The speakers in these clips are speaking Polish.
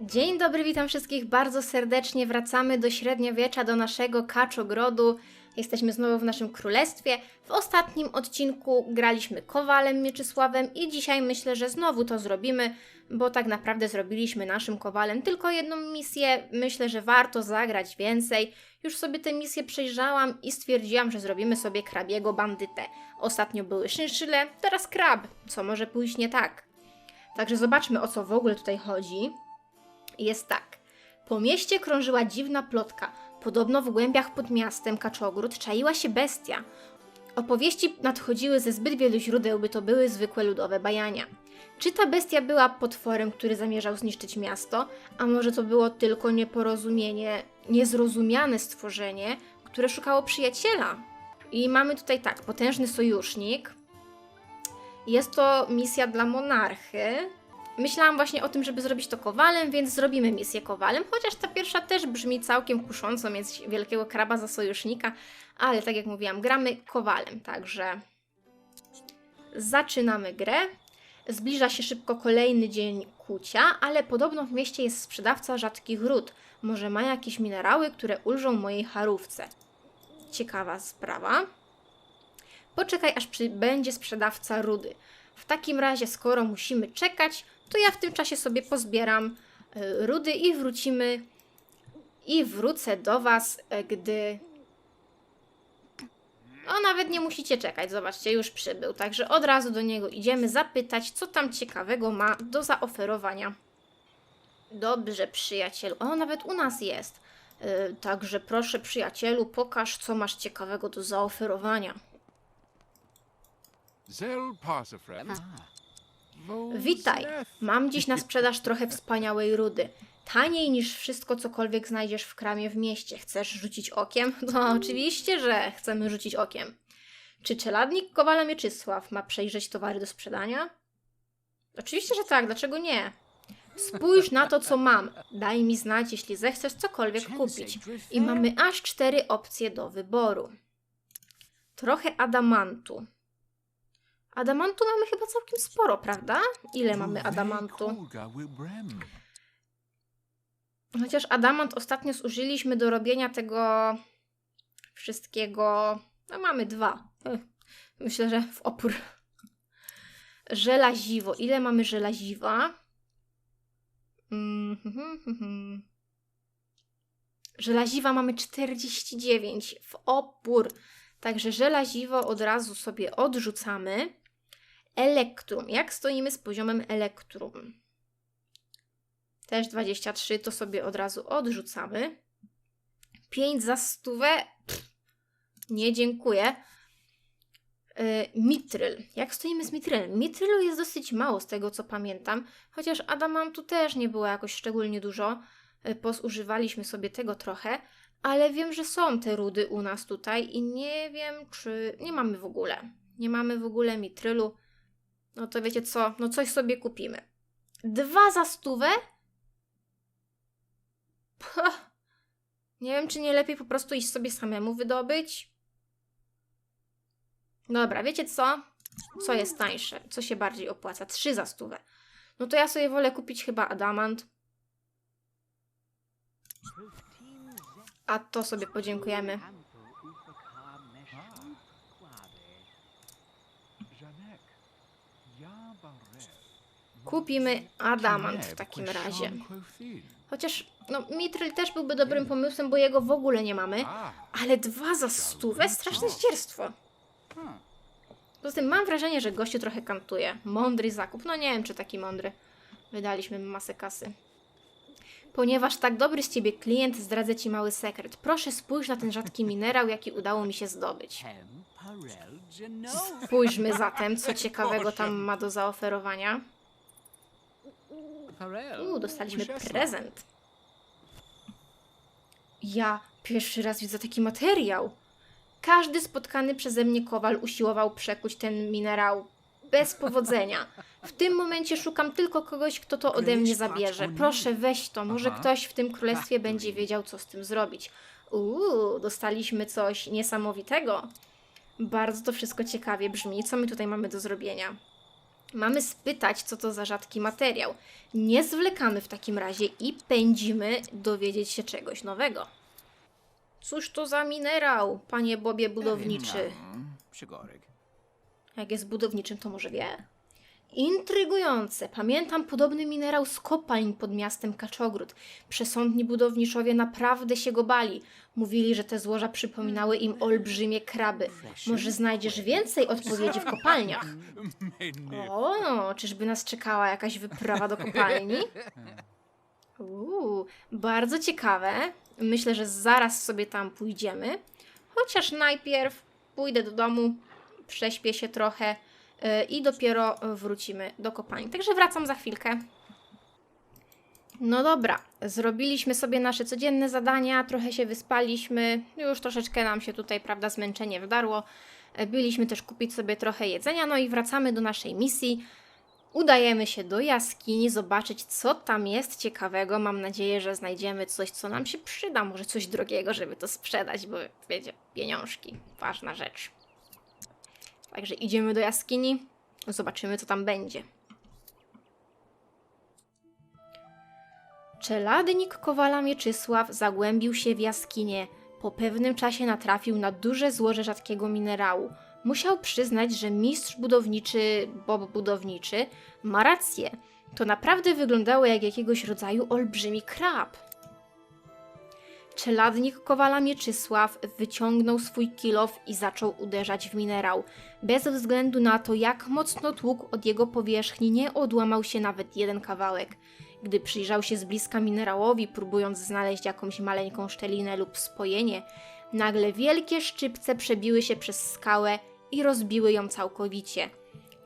Dzień dobry, witam wszystkich bardzo serdecznie. Wracamy do średniowiecza, do naszego kaczogrodu. Jesteśmy znowu w naszym królestwie. W ostatnim odcinku graliśmy Kowalem Mieczysławem i dzisiaj myślę, że znowu to zrobimy, bo tak naprawdę zrobiliśmy naszym Kowalem tylko jedną misję. Myślę, że warto zagrać więcej. Już sobie tę misję przejrzałam i stwierdziłam, że zrobimy sobie krabiego bandytę. Ostatnio były szynszyle, teraz krab. Co może pójść nie tak? Także zobaczmy, o co w ogóle tutaj chodzi. Jest tak. Po mieście krążyła dziwna plotka. Podobno w głębiach pod miastem Kaczogród czaiła się bestia. Opowieści nadchodziły ze zbyt wielu źródeł, by to były zwykłe ludowe bajania. Czy ta bestia była potworem, który zamierzał zniszczyć miasto, a może to było tylko nieporozumienie, niezrozumiane stworzenie, które szukało przyjaciela? I mamy tutaj tak, potężny sojusznik. Jest to misja dla monarchy, Myślałam właśnie o tym, żeby zrobić to kowalem, więc zrobimy misję kowalem, chociaż ta pierwsza też brzmi całkiem kusząco, mieć wielkiego kraba za sojusznika, ale tak jak mówiłam, gramy kowalem, także zaczynamy grę. Zbliża się szybko kolejny dzień kucia, ale podobno w mieście jest sprzedawca rzadkich ród. Może ma jakieś minerały, które ulżą mojej charówce. Ciekawa sprawa. Poczekaj, aż przybędzie sprzedawca rudy. W takim razie, skoro musimy czekać, to ja w tym czasie sobie pozbieram e, rudy i wrócimy i wrócę do Was, e, gdy. O, nawet nie musicie czekać, zobaczcie, już przybył. Także od razu do niego idziemy zapytać, co tam ciekawego ma do zaoferowania. Dobrze, przyjacielu. O, nawet u nas jest. E, Także proszę, przyjacielu, pokaż, co masz ciekawego do zaoferowania. Zel Parsifrem. Witaj! Mam dziś na sprzedaż trochę wspaniałej rudy. Taniej niż wszystko, cokolwiek znajdziesz w kramie w mieście. Chcesz rzucić okiem? No, oczywiście, że chcemy rzucić okiem. Czy czeladnik Kowala Mieczysław ma przejrzeć towary do sprzedania? Oczywiście, że tak, dlaczego nie? Spójrz na to, co mam. Daj mi znać, jeśli zechcesz cokolwiek kupić. I mamy aż cztery opcje do wyboru. Trochę adamantu. Adamantu mamy chyba całkiem sporo, prawda? Ile mamy adamantu? Chociaż adamant ostatnio zużyliśmy do robienia tego wszystkiego. No mamy dwa. Myślę, że w opór. Żelaziwo. Ile mamy żelaziwa? Mm, mhm, mhm. Żelaziwa mamy 49 w opór. Także żelaziwo od razu sobie odrzucamy. Elektrum. Jak stoimy z poziomem elektrum? Też 23, to sobie od razu odrzucamy. 5 za stówę. Pff, nie dziękuję. Yy, mitryl. Jak stoimy z mitrylem? Mitrylu jest dosyć mało z tego, co pamiętam. Chociaż adamantu też nie było jakoś szczególnie dużo. Yy, Pozużywaliśmy sobie tego trochę. Ale wiem, że są te rudy u nas tutaj i nie wiem, czy... Nie mamy w ogóle. Nie mamy w ogóle mitrylu. No to wiecie co? No coś sobie kupimy. Dwa za stówę? Puh. Nie wiem, czy nie lepiej po prostu iść sobie samemu wydobyć? Dobra, wiecie co? Co jest tańsze? Co się bardziej opłaca? Trzy za stówę. No to ja sobie wolę kupić chyba adamant. A to sobie podziękujemy. Kupimy adamant w takim razie. Chociaż, no, mitryl też byłby dobrym pomysłem, bo jego w ogóle nie mamy. Ale dwa za stówę? Straszne zdzierstwo. Poza tym mam wrażenie, że gościu trochę kantuje. Mądry zakup. No nie wiem, czy taki mądry. Wydaliśmy masę kasy. Ponieważ tak dobry z ciebie klient, zdradzę ci mały sekret. Proszę spójrz na ten rzadki minerał, jaki udało mi się zdobyć. Spójrzmy zatem, co ciekawego tam ma do zaoferowania. Uuu, dostaliśmy prezent. Ja pierwszy raz widzę taki materiał. Każdy spotkany przeze mnie kowal usiłował przekuć ten minerał bez powodzenia. W tym momencie szukam tylko kogoś, kto to ode mnie zabierze. Proszę, weź to. Może ktoś w tym królestwie będzie wiedział, co z tym zrobić. Uuu, dostaliśmy coś niesamowitego. Bardzo to wszystko ciekawie brzmi. Co my tutaj mamy do zrobienia? Mamy spytać, co to za rzadki materiał. Nie zwlekamy w takim razie i pędzimy dowiedzieć się czegoś nowego. Cóż to za minerał, panie Bobie budowniczy? Przygorek. Jak jest budowniczym, to może wie. Intrygujące. Pamiętam podobny minerał z kopalń pod miastem Kaczogród. Przesądni budowniczowie naprawdę się go bali. Mówili, że te złoża przypominały im olbrzymie kraby. Może znajdziesz więcej odpowiedzi w kopalniach? O, czyżby nas czekała jakaś wyprawa do kopalni? Uuu, bardzo ciekawe. Myślę, że zaraz sobie tam pójdziemy. Chociaż najpierw pójdę do domu, prześpię się trochę i dopiero wrócimy do kopalni. Także wracam za chwilkę. No dobra, zrobiliśmy sobie nasze codzienne zadania, trochę się wyspaliśmy, już troszeczkę nam się tutaj, prawda, zmęczenie wdarło. E, Byliśmy też kupić sobie trochę jedzenia, no i wracamy do naszej misji. Udajemy się do jaskini, zobaczyć, co tam jest ciekawego. Mam nadzieję, że znajdziemy coś, co nam się przyda, może coś drogiego, żeby to sprzedać, bo wiecie, pieniążki, ważna rzecz. Także idziemy do jaskini, zobaczymy, co tam będzie. Czeladnik Kowala Mieczysław zagłębił się w jaskinie. Po pewnym czasie natrafił na duże złoże rzadkiego minerału. Musiał przyznać, że mistrz budowniczy, Bob Budowniczy, ma rację. To naprawdę wyglądało jak jakiegoś rodzaju olbrzymi krab. Czeladnik Kowala Mieczysław wyciągnął swój kilof i zaczął uderzać w minerał. Bez względu na to, jak mocno tłukł od jego powierzchni, nie odłamał się nawet jeden kawałek. Gdy przyjrzał się z bliska minerałowi, próbując znaleźć jakąś maleńką szczelinę lub spojenie, nagle wielkie szczypce przebiły się przez skałę i rozbiły ją całkowicie.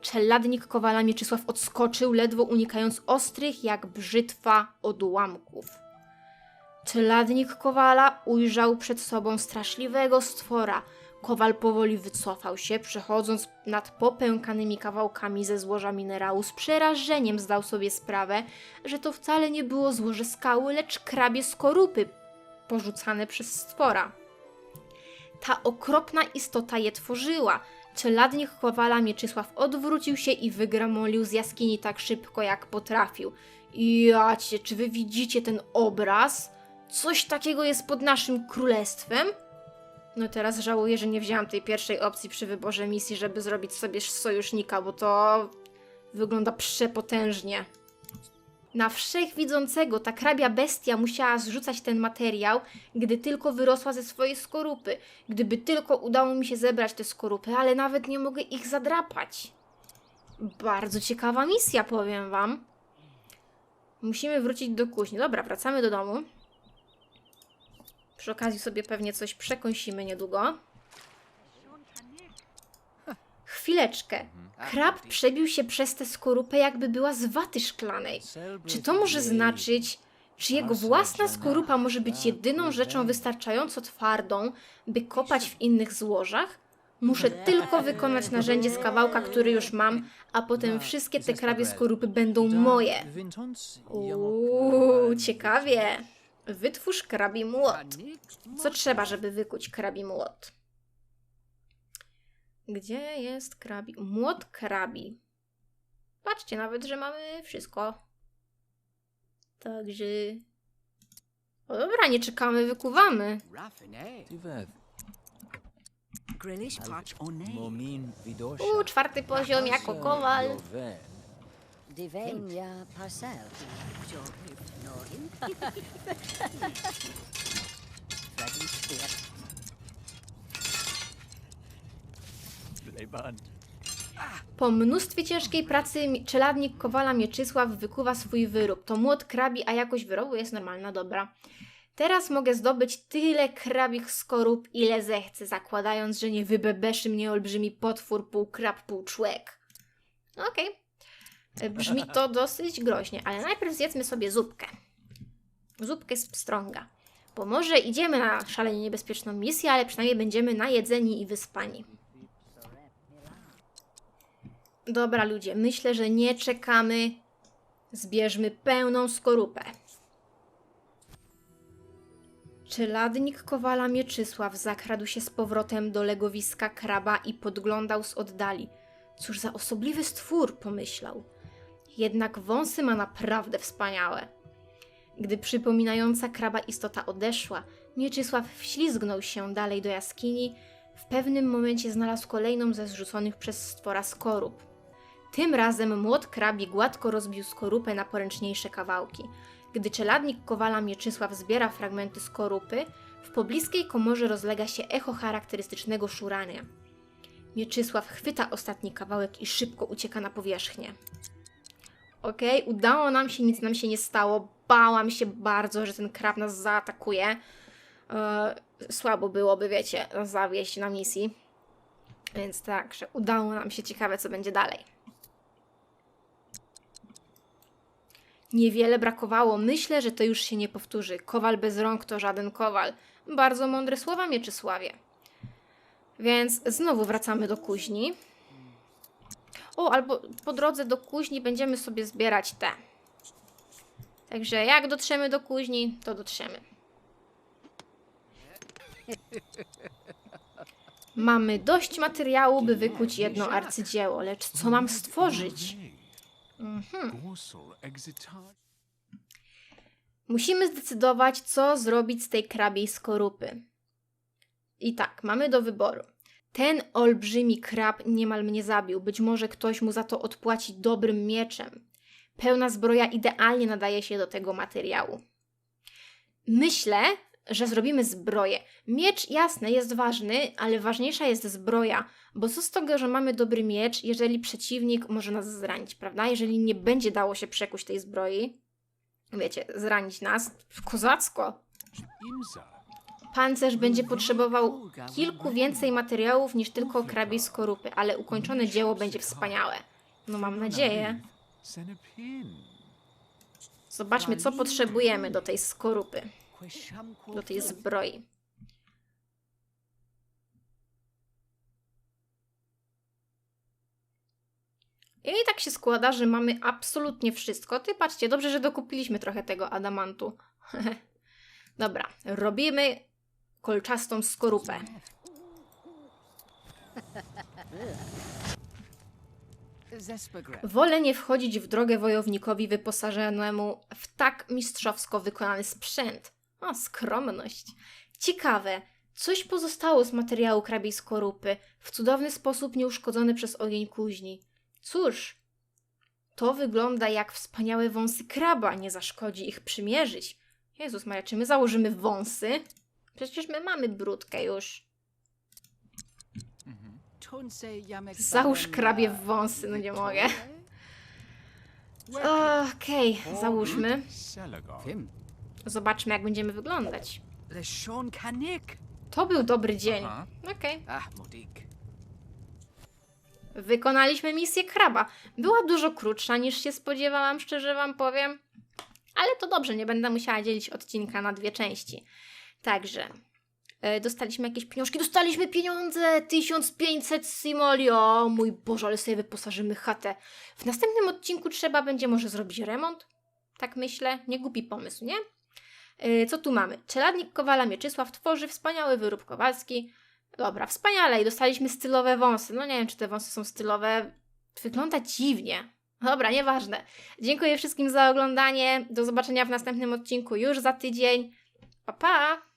Czeladnik Kowala Mieczysław odskoczył, ledwo unikając ostrych jak brzytwa odłamków. Czeladnik Kowala ujrzał przed sobą straszliwego stwora. Kowal powoli wycofał się, przechodząc nad popękanymi kawałkami ze złoża minerału. Z przerażeniem zdał sobie sprawę, że to wcale nie było złoże skały, lecz krabie skorupy porzucane przez stwora. Ta okropna istota je tworzyła. Czeladnik Kowala Mieczysław odwrócił się i wygramolił z jaskini tak szybko, jak potrafił. Jacie, czy wy widzicie ten obraz? Coś takiego jest pod naszym królestwem? No teraz żałuję, że nie wzięłam tej pierwszej opcji przy wyborze misji, żeby zrobić sobie sojusznika, bo to wygląda przepotężnie. Na wszechwidzącego ta krabia bestia musiała zrzucać ten materiał, gdy tylko wyrosła ze swojej skorupy. Gdyby tylko udało mi się zebrać te skorupy, ale nawet nie mogę ich zadrapać. Bardzo ciekawa misja, powiem wam. Musimy wrócić do kuźni. Dobra, wracamy do domu. Przy okazji sobie pewnie coś przekąsimy niedługo. Chwileczkę. Krab przebił się przez tę skorupę, jakby była z waty szklanej. Czy to może znaczyć, czy jego własna skorupa może być jedyną rzeczą wystarczająco twardą, by kopać w innych złożach? Muszę tylko wykonać narzędzie z kawałka, który już mam, a potem wszystkie te krabie skorupy będą moje. Uuu, ciekawie. Wytwórz krabi młot. Co trzeba, żeby wykuć krabi młot? Gdzie jest krabi? Młot krabi. Patrzcie, nawet, że mamy wszystko. Także... O dobra, nie czekamy, wykuwamy. Grillish patch on Momin Vidosha. Leiband. Po mnóstwie ciężkiej pracy czeladnik Kowala Mieczysław wykuwa swój wyrób. To młot krabi, a jakość wyrobu jest normalna, dobra. Teraz mogę zdobyć tyle krabich skorup, ile zechcę, zakładając, że nie wybebeszy mnie olbrzymi potwór, pół krab, pół człek. Okej. Brzmi to dosyć groźnie, ale najpierw zjedzmy sobie zupkę. Zupkę z pstrąga. Bo może idziemy na szalenie niebezpieczną misję, ale przynajmniej będziemy najedzeni i wyspani. Dobra, ludzie, myślę, że nie czekamy. Zbierzmy pełną skorupę. Czeladnik Kowala Mieczysław zakradł się z powrotem do legowiska kraba i podglądał z oddali. Cóż za osobliwy stwór, pomyślał. Jednak wąsy ma naprawdę wspaniałe. Gdy przypominająca kraba istota odeszła, Mieczysław wślizgnął się dalej do jaskini. W pewnym momencie znalazł kolejną ze zrzuconych przez stwora skorup. Tym razem młot krabi gładko rozbił skorupę na poręczniejsze kawałki. Gdy czeladnik kowala Mieczysław zbiera fragmenty skorupy, w pobliskiej komorze rozlega się echo charakterystycznego szurania. Mieczysław chwyta ostatni kawałek i szybko ucieka na powierzchnię. Okej, udało nam się, nic nam się nie stało. Bałam się bardzo, że ten krab nas zaatakuje. E, słabo byłoby, wiecie, zawieść na misji. Więc tak, że udało nam się. Ciekawe, co będzie dalej. Niewiele brakowało. Myślę, że to już się nie powtórzy. Kowal bez rąk to żaden kowal. Bardzo mądre słowa, Mieczysławie. Więc znowu wracamy do kuźni. O, albo po drodze do kuźni będziemy sobie zbierać te. Także jak dotrzemy do kuźni, to dotrzemy. Mamy dość materiału, by wykuć jedno arcydzieło, lecz co mam stworzyć? Musimy zdecydować, co zrobić z tej krabiej skorupy. I tak, mamy do wyboru. Ten olbrzymi krab niemal mnie zabił. Być może ktoś mu za to odpłaci dobrym mieczem. Pełna zbroja idealnie nadaje się do tego materiału. Myślę, że zrobimy zbroję. Miecz jasne jest ważny, ale ważniejsza jest zbroja, bo co z tego, że mamy dobry miecz, jeżeli przeciwnik może nas zranić, prawda? Jeżeli nie będzie dało się przekuć tej zbroi, wiecie, zranić nas, kozacko. Pancerz będzie potrzebował kilku więcej materiałów niż tylko krabiej skorupy, ale ukończone dzieło będzie wspaniałe. No mam nadzieję. Zobaczmy, co potrzebujemy do tej skorupy, do tej zbroi. I tak się składa, że mamy absolutnie wszystko. Ty patrzcie, dobrze, że dokupiliśmy trochę tego adamantu. Dobra, robimy kolczastą skorupę. Wolę nie wchodzić w drogę wojownikowi wyposażonemu w tak mistrzowsko wykonany sprzęt. O, skromność. Ciekawe, coś pozostało z materiału krabiej skorupy, w cudowny sposób nieuszkodzony przez ogień kuźni. Cóż, to wygląda jak wspaniałe wąsy kraba, nie zaszkodzi ich przymierzyć. Jezus Maria, czy my założymy wąsy? Przecież my mamy brudkę już. Załóż krabie w wąsy, no nie mogę. Okej, załóżmy. Fim. Zobaczmy, jak będziemy wyglądać. To był dobry dzień. Okej. Ah, modik. Wykonaliśmy misję kraba. Była dużo krótsza niż się spodziewałam, szczerze wam powiem. Ale to dobrze, nie będę musiała dzielić odcinka na dwie części. Także dostaliśmy jakieś pieniążki. Dostaliśmy pieniądze! 1500 simoli! O mój Boże, ale sobie wyposażymy chatę. W następnym odcinku trzeba będzie może zrobić remont? Tak myślę. Nie głupi pomysł, nie? E, Co tu mamy? Czeladnik Kowala Mieczysław tworzy wspaniały wyrób kowalski. Dobra, wspaniale. I dostaliśmy stylowe wąsy. No nie wiem, czy te wąsy są stylowe. Wygląda dziwnie. Dobra, nieważne. Dziękuję wszystkim za oglądanie. Do zobaczenia w następnym odcinku już za tydzień. Pa, pa!